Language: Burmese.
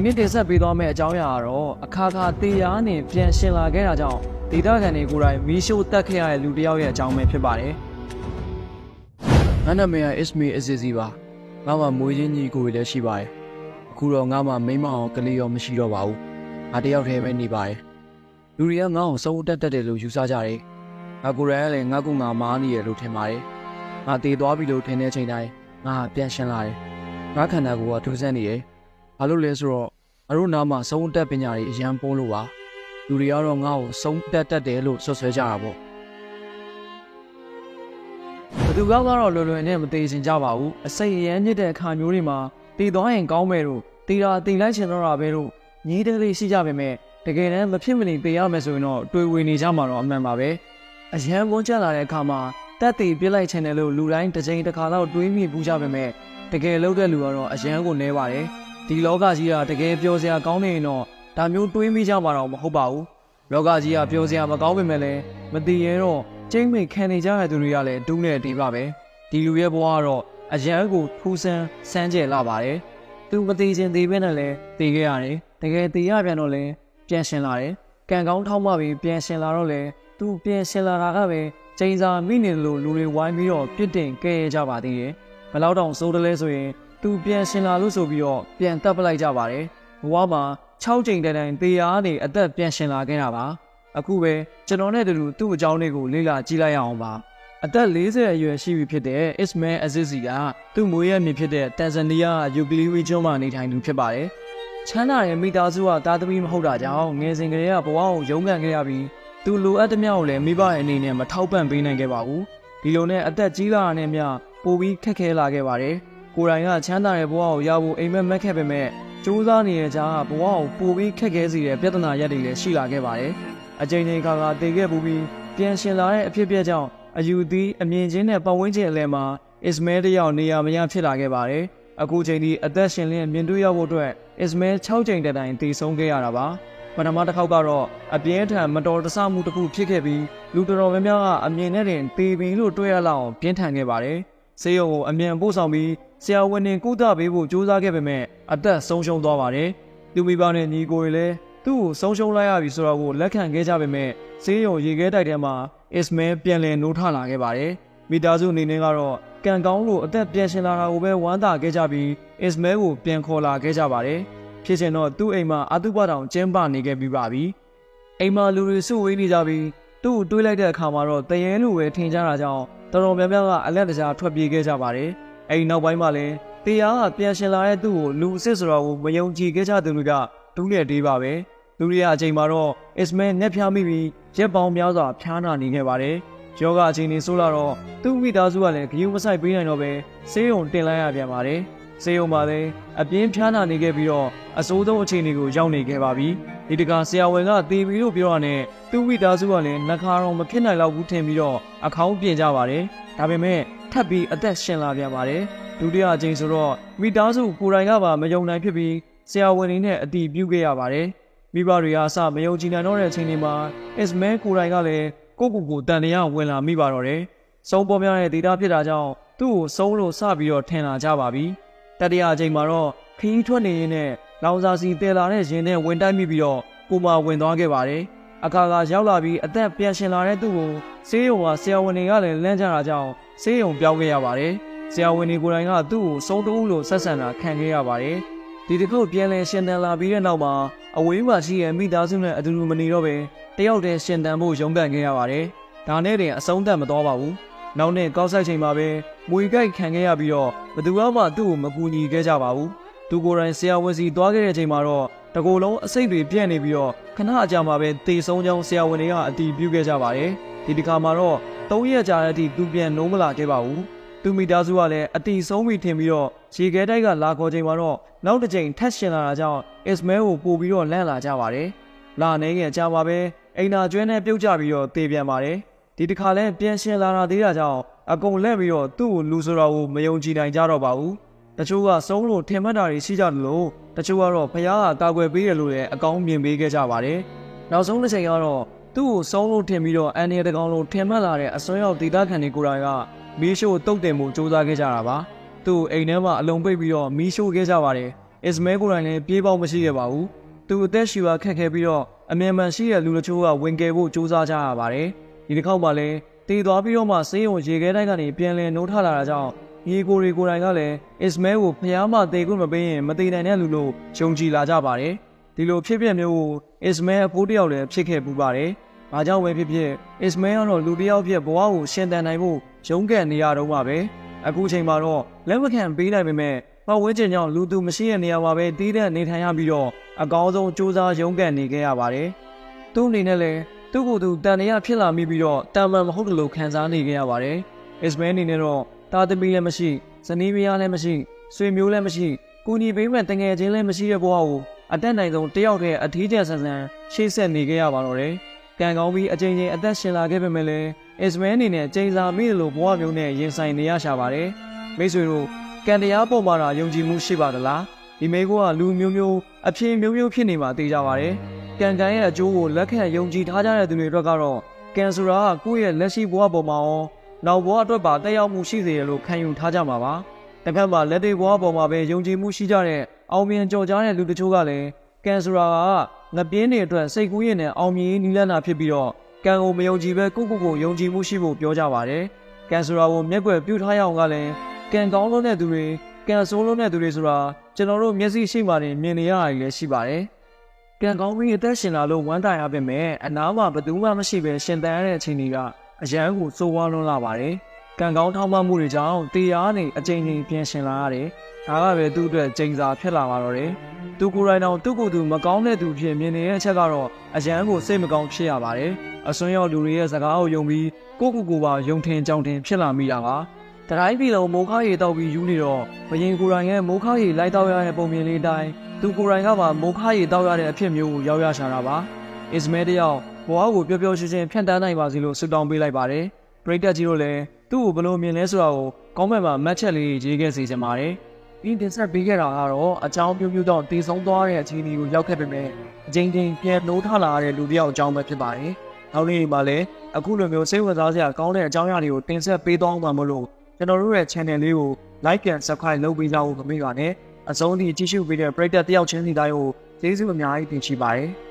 ဒီနေ့တင်ဆက်ပေးသွားမယ့်အကြောင်းအရာကတော့အခါခါတေးရားနဲ့ပြန်ရှင်လာခဲ့တာကြောင့်ဒေသခံတွေကိုယ်တိုင်မီးရှို့တက်ခဲ့ရတဲ့လူတစ်ယောက်ရဲ့အကြောင်းပဲဖြစ်ပါတယ်။ငါနာမည်က Ismi Azizi ပါ။ငါမှမွေးချင်းညီကိုတွေလည်းရှိပါတယ်။အခုတော့ငါမှမိမအောင်ကလေးရောမရှိတော့ပါဘူး။ငါတယောက်တည်းပဲနေပါတယ်။လူတွေကငါ့ကိုစုံတက်တက်တယ်လို့ယူဆကြတယ်။ငါကိုယ်တိုင်ကလည်းငါ့ကူငါမားနေရလို့ထင်ပါတယ်။ငါတည်သွားပြီလို့ထင်တဲ့အချိန်တိုင်းငါပြန်ရှင်လာတယ်။ငါခန္ဓာကိုယ်ကထူးဆန်းနေတယ်။ ဘာလို့လဲဆိုတော့အတို့နားမှာစုံတက်ပညာတွေအရန်ပိုးလို့ပါ။လူတွေကတော့ငါ့ကိုစုံတက်တက်တယ်လို့ဆွဆွဲကြတာပေါ့။ဘသူကကတော့လွယ်လွယ်နဲ့မသေးချင်ကြပါဘူး။အစိတ်အရန်ညစ်တဲ့အခါမျိုးတွေမှာတည်သွားရင်ကောင်းမယ်လို့တည်တာတည်လိုက်ချင်တော့တာပဲလို့ညီးတယ်လေးရှိကြပေမဲ့တကယ်တမ်းမဖြစ်မနေပေးရမယ်ဆိုရင်တော့တွေ့ဝေနေကြမှာတော့အမှန်ပါပဲ။အရန်ဝန်ကျလာတဲ့အခါမှာတက်တည်ပြစ်လိုက်ချင်တယ်လို့လူတိုင်းတစ်ချိန်တစ်ခါတော့တွေးမိပူးကြပေမဲ့တကယ်လုပ်တဲ့လူကတော့အရန်ကိုနဲပါတယ်။ ဒီလောကကြီးကတကယ်ပြောစရာကောင်းနေရင်တော့ဒါမျိုးတွေးမိကြမှာတော့မဟုတ်ပါဘူး။လောကကြီးကပြောစရာမကောင်းပေမဲ့လည်းမတည်ရဲတော့ကျိမ့်မိတ်ခံနေကြတဲ့သူတွေကလည်းတူးနေတီးပါပဲ။ဒီလူရဲ့ဘဝကတော့အရန်ကိုထူးဆန်းစမ်းကြယ်လာပါတယ်။သူမတည်ခြင်းတည်ပဲနဲ့လည်းတည်ခဲ့ရတယ်။တကယ်တည်ရပြန်တော့လည်းပြန်ရှင်လာတယ်။ကံကောင်းထောက်မှပြီးပြန်ရှင်လာတော့လည်းသူပြန်ရှင်လာတာကပဲချိန်စာမိနေလို့လူတွေဝိုင်းပြီးတော့ပြစ်တင်ကဲရကြပါသေးတယ်။ဘယ်လောက်တောင်စိုးတယ်လဲဆိုရင် သူပြန်ရှင်လာလို့ဆိုပြီးတော့ပြန်တက်ပလိုက်ကြပါတယ်။ဘဝမှာ6ချိန်တိုင်တိုင်တေးရားနေအသက်ပြန်ရှင်လာခဲ့တာပါ။အခုပဲကျွန်တော်နဲ့တူတူသူ့အကြောင်းလေးကိုလေ့လာကြည့်လိုက်ရအောင်ပါ။အသက်40အရွယ်ရှိပြီဖြစ်တဲ့ Ismail Azizi ကသူ့မွေးရမြေဖြစ်တဲ့တန်ဇန်နီးယားယူကလီဝီကျွန်းမှာနေထိုင်သူဖြစ်ပါတယ်။ချမ်းသာတဲ့မိသားစုကသားသမီးမဟုတ်တာကြောင့်ငယ်စဉ်ကလေးကဘဝကိုရုန်းကန်ခဲ့ရပြီးသူလိုအပ်သမျှကိုလည်းမိဘရဲ့အနေနဲ့မထောက်ပံ့ပေးနိုင်ခဲ့ပါဘူး။ဒီလိုနဲ့အသက်ကြီးလာတာနဲ့မျှပိုပြီးခက်ခဲလာခဲ့ပါတယ်။ ကိုယ်တိုင်ကချမ်းသာတဲ့ဘဝကိုရဖို့အိမ်မက်မက်ခဲ့ပေမဲ့စူးစမ်းနေတဲ့ကြားကဘဝကိုပိုပြီးခက်ခဲစေတဲ့ပြဿနာရက်တွေလည်းရှိလာခဲ့ပါတယ်။အချိန်ချင်းခါခါတည်ခဲ့ပူပြီးပြန်ရှင်လာတဲ့အဖြစ်အပျက်ကြောင့်အယူသီးအမြင်ချင်းနဲ့ပတ်ဝန်းကျင်အလယ်မှာအစ္စမဲတယောက်နေရာမရဖြစ်လာခဲ့ပါတယ်။အခုချိန်ဒီအသက်ရှင်လင်းမြင်တွေ့ရဖို့အတွက်အစ္စမဲ6ချိန်တိုင်တည်ဆုံးခဲ့ရတာပါ။ပထမတစ်ခေါက်ကတော့အပြင်းထန်မတော်တဆမှုတစ်ခုဖြစ်ခဲ့ပြီးလူတော်တော်များများကအမြင်နဲ့တင်တေပင်လို့တွေ့ရလောက်အောင်ပြင်းထန်ခဲ့ပါတယ်။ဆေးရုံကိုအမြန်ပို့ဆောင်ပြီး ဆရာဝန်တင်ကုသပေးဖို့ကြိုးစားခဲ့ပေမဲ့အသက်ဆုံးရှုံးသွားပါတယ်။သူမိဘနဲ့ညီကိုတွေလည်းသူ့ကိုဆုံးရှုံးလိုက်ရပြီဆိုတော့ကိုလက်ခံခဲ့ကြပေမဲ့ဆေးရုံရေခဲတိုက်ထဲမှာအစ္စမဲပြန်လည်နိုးထလာခဲ့ပါတယ်။မိသားစုအနေနဲ့ကတော့ကံကောင်းလို့အသက်ပြန်ရှင်လာတာကိုပဲဝမ်းသာခဲ့ကြပြီးအစ္စမဲကိုပြန်ခေါ်လာခဲ့ကြပါတယ်။ဖြစ်ချင်တော့သူ့အိမ်မှာအတုပတောင်ကျင်းပနေခဲ့ပြီးပါပြီ။အိမ်မှာလူတွေစုဝေးနေကြပြီးသူ့ကိုတွေးလိုက်တဲ့အခါမှာတော့တရေလူပဲထင်ကြတာကြောင့်တော်တော်များများကအလက်တကြားထွက်ပြေးခဲ့ကြပါတယ်။ အဲဒီနောက်ပိုင်းမှာလည်းတရားကပြန်ရှင်လာတဲ့သူ့ကိုလူအစ်စ်ဆိုတော့ကိုမယုံကြည်ခဲ့ကြသူတွေကတူးနဲ့တေးပါပဲ။လူတွေကအချိန်မှာတော့အစ္စမဲနဲ့ဖျားမိပြီးရက်ပေါင်းများစွာဖျားနာနေခဲ့ပါတယ်။ယောဂအချိန်ကြီးဆိုးလာတော့သူ့မိသားစုကလည်းဂယုမဆိုင်ပေးနိုင်တော့ပဲဆေးရုံတင်လိုက်ရပြန်ပါတယ်။ ဆေးရုံမှာလည်းအပြင်းဖျားနာနေခဲ့ပြီးတော့အဆိုးဆုံးအခြေအနေကိုရောက်နေခဲ့ပါပြီ။ဒီတကဆရာဝန်ကတေပြီးလို့ပြောရတဲ့သူ့မိသားစုကလည်းနှခါတော့မဖြစ်နိုင်တော့ဘူးထင်ပြီးတော့အခေါင်းပြင်ကြပါတယ်။ဒါပေမဲ့ထပ်ပြီးအသက်ရှင်လာပြန်ပါတယ်။ဒုတိယအကြိမ်ဆိုတော့မိသားစုကိုယ်တိုင်ကပါမယုံနိုင်ဖြစ်ပြီးဆရာဝန်တွေနဲ့အတီးပြုတ်ခဲ့ရပါတယ်။မိဘတွေကအစမယုံကြည်နိုင်တော့တဲ့အချိန်တွေမှာ Ismail ကိုယ်တိုင်ကလည်းကိုယ့်ကိုယ်ကိုတန်တရားဝင်လာမိပါတော့တယ်။စုံပေါ်များတဲ့ဒေတာဖြစ်တာကြောင့်သူ့ကိုစုံလို့စပြီးတော့ထင်လာကြပါပြီ။ တတိယအကြိမ်မှာတော့ခီးထွက်နေရင်းနဲ့လောင်စာစီတည်လာတဲ့ရင်နဲ့ဝင်တိုက်မိပြီးတော့ကိုမဝင်သွားခဲ့ပါတယ်။အခါကရောက်လာပြီးအသက်ပြန်ရှင်လာတဲ့သူ့ကိုဆေးရုံကဆရာဝန်တွေကလည်းလမ်းကြတာကြောင့်ဆေးရုံပြောင်းခဲ့ရပါတယ်။ဆရာဝန်တွေကိုယ်တိုင်ကသူ့ကိုစုံတူးလို့ဆက်ဆံတာခံခဲ့ရပါတယ်။ဒီတစ်ခုပြန်လဲရှင်တန်လာပြီးတဲ့နောက်မှာအဝေးမှာရှိတဲ့မိသားစုနဲ့အတူတူမနေတော့ပဲတယောက်တည်းရှင်တန်ဖို့ရုန်းကန်ခဲ့ရပါတယ်။ဒါနဲ့တင်အဆုံးသတ်မသွားပါဘူး။ နောက်နဲ့ကောက်ဆိုင်ချိန်မှာပဲမွေကြိုက်ခံခဲ့ရပြီးတော့ဘသူမှသူ့ကိုမကူညီခဲ့ကြပါဘူး။သူကိုယ်တိုင်ဆရာဝန်စီသွားခဲ့တဲ့ချိန်မှာတော့တကူလုံးအစိတ်တွေပြန့်နေပြီးတော့ခဏအကြာမှာပဲတေဆုံးကြောင်းဆရာဝန်တွေကအတီးပြုတ်ခဲ့ကြပါတယ်။ဒီတစ်ခါမှာတော့၃ရက်ကြာတဲ့အထိသူပြန်နိုးမလာခဲ့ပါဘူး။သူမိသားစုကလည်းအတီဆုံးပြီထင်ပြီးတော့ရေခဲတိုက်ကလာခေါ်ချိန်မှာတော့နောက်တစ်ချိန်ထက်ရှင်လာတာကြောင့်အစ္စမဲကိုပို့ပြီးတော့လန့်လာကြပါတယ်။လာနေငယ်ကြာပါပဲအိမ်နာကျွဲနဲ့ပြုတ်ကြပြီးတော့တေပြန်ပါတယ်။ ဒီတစ်ခါလဲပြန်ရှင်လာတာသေးတာကြောင့်အကုန်လက်ပြီးတော့သူ့ကိုလူဆိုတော်ကိုမယုံကြည်နိုင်ကြတော့ပါဘူး။တချို့ကစုံးလို့ထင်မှတ်တာတွေရှိကြတယ်လို့တချို့ကတော့ဖះကကာကွယ်ပေးတယ်လို့လည်းအကောင်းမြင်ပေးခဲ့ကြပါတယ်။နောက်ဆုံးတစ်ချိန်ကတော့သူ့ကိုစုံးလို့ထင်ပြီးတော့အန်နီရတကောင်လုံးထင်မှတ်လာတဲ့အစွမ်းရောက်ဒေသခံတွေကိုယ်တိုင်ကမီးရှို့တုတ်တင်မှုစူးစမ်းခဲ့ကြတာပါ။သူ့အိမ်ထဲမှာအလုံးပိတ်ပြီးတော့မီးရှို့ခဲ့ကြပါတယ်။ Ismail ကိုယ်တိုင်လည်းပြေးပေါက်မရှိခဲ့ပါဘူးသူအသက်ရှူပါခက်ခဲပြီးတော့အမြဲတမ်းရှိတဲ့လူတချို့ကဝင်ကယ်ဖို့ကြိုးစားကြရပါတယ် ဒီတစ်ခေါက်မှလည်းတည်သွားပြီးတော့မှစေးရုံရေခဲတိုက်ကနေပြန်လည်နှိုးထလာတာကြောင့်ညီကိုတွေကိုယ်တိုင်ကလည်း Ismail ကိုဖျားမှတေခွင့်မပေးရင်မတည်နိုင်တဲ့လူလို့ယုံကြည်လာကြပါတယ်ဒီလိုဖြစ်ဖြစ်မျိုးကို Ismail အဖိုးတစ်ယောက်လည်းဖြစ်ခဲ့ပူပါတယ်။ဘာကြောင့်ပဲဖြစ်ဖြစ် Ismail ကတော့လူတစ်ယောက်ဖြစ်ဘဝကိုရှင်သန်နိုင်ဖို့ရုန်းကန်နေရတော့မှာပဲ။အခုချိန်မှာတော့လက်မခံပေးနိုင်ပေမဲ့ပတ်ဝန်းကျင်ကြောင့်လူသူမရှိတဲ့နေရာမှာပဲတည်တဲ့နေထိုင်ရပြီးတော့အကောင်းဆုံးစူးစမ်းရုန်းကန်နေခဲ့ရပါတယ်။သူ့အနေနဲ့လည်း သူ့ကိုယ်သူတန်တရာဖြစ်လာမိပြီးတော့တာမန်မဟုတ်တယ်လို့ခံစားနေခဲ့ရပါတယ်။ Ismail အနေနဲ့တော့တာသမီလည်းမရှိဇနီးမယားလည်းမရှိဆွေမျိုးလည်းမရှိကူညီပေးမဲ့တငယ်ချင်းလည်းမရှိတဲ့ဘဝကိုအတက်နိုင်ဆုံးတယောက်တည်းအထီးကျန်ဆန်ဆန်ရှေ့ဆက်နေခဲ့ရပါတော့တယ်။ကံကောင်းပြီးအချိန်ချင်းအသက်ရှင်လာခဲ့ပေမဲ့လည်း Ismail အနေနဲ့ချိန်စာမိတယ်လို့ဘဝမျိုးနဲ့ရင်ဆိုင်နေရရှာပါတယ်။မိတ်ဆွေတို့ကံတရားပေါ်မှာယုံကြည်မှုရှိပါသလား။ဒီမိကုကလူမျိုးမျိုးအဖြစ်မျိုးမျိုးဖြစ်နေမှာသိကြပါတယ်။ ကံကံရဲ့အကျိုးကိုလက်ခံယုံကြည်ထားကြတဲ့သူတွေအတွက်ကတော့ကံဆိုတာကကိုယ့်ရဲ့လက်ရှိဘဝပေါ်မှာရောနောက်ဘဝအတွက်ပါတက်ရောက်မှုရှိစေရလို့ခံယူထားကြမှာပါ။တစ်ဖက်မှာလက်တွေဘဝပေါ်မှာပဲယုံကြည်မှုရှိကြတဲ့အောင်မြင်ကြော်ကြားတဲ့လူတချို့ကလည်းကံဆိုတာကငပြင်းတွေအတွက်စိတ်ကူးရင်နဲ့အောင်မြင်နီးလန်းတာဖြစ်ပြီးတော့ကံကိုမယုံကြည်ပဲကိုယ့်ကိုယ်ကိုယုံကြည်မှုရှိဖို့ပြောကြပါတယ်။ကံဆိုတာကိုမျက်ွယ်ပြုထားရအောင်ကလည်းကံကောင်းလို့တဲ့သူတွေကံဆိုးလို့တဲ့သူတွေဆိုတာကျွန်တော်တို့မျက်စိရှိမှတင်မြင်နေရတာတွေလည်းရှိပါတယ်။ ကံကောင်းပြီးအသက်ရှင်လာလို့ဝမ်းသာရပါမယ်။အနာမှာဘယ်သူမှမရှိပဲရှင်သန်ရတဲ့အချိန်တွေကအရန်ကိုစိုးဝါးလွန်းလာပါတယ်။ကံကောင်းထောက်မှမှုတွေကြောင့်တရားနေအချိန်ချင်းပြန်ရှင်လာရတယ်။ဒါကပဲသူ့အတွက်ကြိမ်စာဖြစ်လာပါတော့တယ်။သူကိုယ်တိုင်တော့သူ့ကိုယ်သူမကောင်းတဲ့သူဖြစ်မြင်နေတဲ့အချက်ကတော့အရန်ကိုစိတ်မကောင်းဖြစ်ရပါတယ်။အစွန်းရောက်လူတွေရဲ့စကားကိုယုံပြီးကိုယ့်ကိုယ်ကိုယ်ပါယုံထင်ကြောင်ထင်ဖြစ်လာမိတာပါ။တတိုင်းပြည်လုံးမိုးခါရီတောက်ပြီးယူနေတော့ဘရင်ကိုယ်တိုင်ရဲ့မိုးခါရီလိုက်တောက်ရတဲ့ပုံမြင်လေးအတိုင်း သူကိုယ်တိုင်ကပါမိုးခါရီတောက်ရတဲ့အဖြစ်မျိုးကိုရောက်ရရှာတာပါ။ Ismail တယောက်ဘဝကိုပျော်ပျော်ရွှင်ရွှင်ဖြတ်တန်းနိုင်ပါစေလို့ဆုတောင်းပေးလိုက်ပါတယ်။ပရိသတ်ကြီးတို့လည်းသူ့ကိုဘယ်လိုမြင်လဲဆိုတာကိုကောင်းမွန်မှာမှတ်ချက်လေးရေးခဲ့စေချင်ပါတယ်။ဒီတင်ဆက်ပေးခဲ့တာကတော့အကြောင်းပြပြတော့တည်ဆုံးသွားတဲ့အခြေအနေကိုရောက်ခဲ့ပေမဲ့အချိန်ချင်းပြန်နှိုးထလာတဲ့လူတစ်ယောက်အကြောင်းပဲဖြစ်ပါတယ်။နောက်နေ့မှာလည်းအခုလိုမျိုးစိတ်ဝင်စားစရာကောင်းတဲ့အကြောင်းအရာတွေကိုတင်ဆက်ပေးသွားမှာမလို့ကျွန်တော်တို့ရဲ့ channel လေးကို like and subscribe လုပ်ပေးကြဖို့မမေ့ပါနဲ့။ အဆုံးထိကြည့်ရှုပေးတဲ့ပရိသတ်တယောက်ချင်းစီတိုင်းကိုကျေးဇူးအများကြီးတင်ရှိပါတယ်။